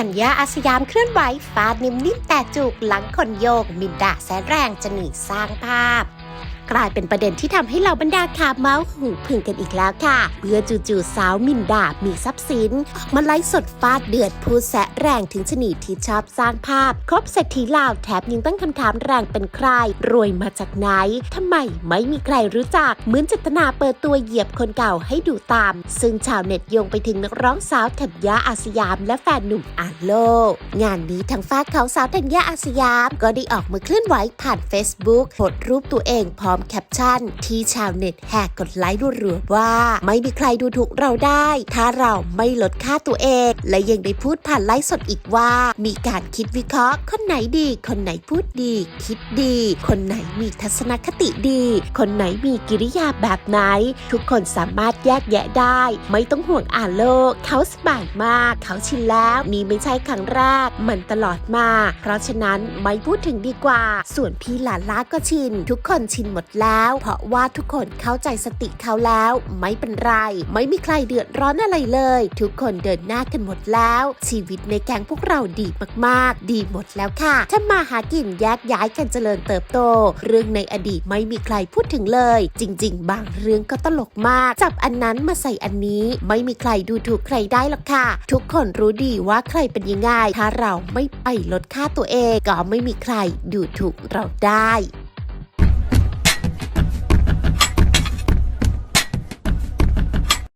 ธัญญาอาสยามเคลื่อนไหวฟาดนิ่มๆแต่จุกหลังคนโยก มินดาแสนแรงจะหนีสร้างภาพ กลายเป็นประเด็นที่ทำให้เหล่าบรรดาขาเมาส์หูพึ่งกันอีกแล้วค่ะเมื่อจู่ๆสาวมินดา มีทรัพย์สินออกมาไลฟ์สดฟาดเดือดพูดแสะแรงถึงชนีที่ชอบสร้างภาพ ครบเศรษฐีลาวแถบยังตั้งคำถามแรงเป็นใคร รวยมาจากไหนทำไมไม่มีใครรู้จัก เหมือนเจตนาเปิดตัวเหยียบคนเก่าให้ดูตาม ซึ่งชาวเน็ตโยงไปถึงนักร้องสาวธัญญาอาสยาม และแฟนหนุ่มอาโล งานนี้ทางฝากของสาวธัญญาอาสยาม ก็ได้ออกมาเคลื่อนไหวผ่าน Facebook โพสรูปตัวเองพร้อมมแคปชั่น ที่ชาวเน็ตแหกกดไลค์รัวๆว่า ไม่มีใครดูถูกเราได้ ถ้าเราไม่ลดค่าตัวเอง และยังได้พูดผ่านไลฟ์สดอีกว่า มีการคิดวิเคราะห์ คนไหนดี คนไหนพูดดี คิดดี คนไหนมีทัศนคติดี คนไหนมีกิริยาแบบไหน ทุกคนสามารถแยกแยะได้ ไม่ต้องห่วงอ่านโลก เขาสบายมาก เขาชินแล้วนี่ไม่ใช่ครั้งแรก มันตลอดมา เพราะฉะนั้นไม่พูดถึงดีกว่า ส่วนพี่หลานล้าก็ชิน ทุกคนชินหมดแล้ว เพราะว่าทุกคนเข้าใจสติเขาแล้ว ไม่เป็นไร ไม่มีใครเดือดร้อนอะไรเลย ทุกคนเดินหน้ากันหมดแล้ว ชีวิตในแก๊งพวกเราดีมากๆ ดีหมดแล้วค่ะถ้ามาหากินแยกย้ายกันเจริญเติบโต เรื่องในอดีตไม่มีใครพูดถึงเลย จริง ๆ บางเรื่องก็ตลกมาก จับอันนั้นมาใส่อันนี้ ไม่มีใครดูถูกใครได้หรอกค่ะ ทุกคนรู้ดีว่าใครเป็นยังไงถ้าเราไม่ไปลดค่าตัวเองก็ไม่มีใครดูถูกเราได้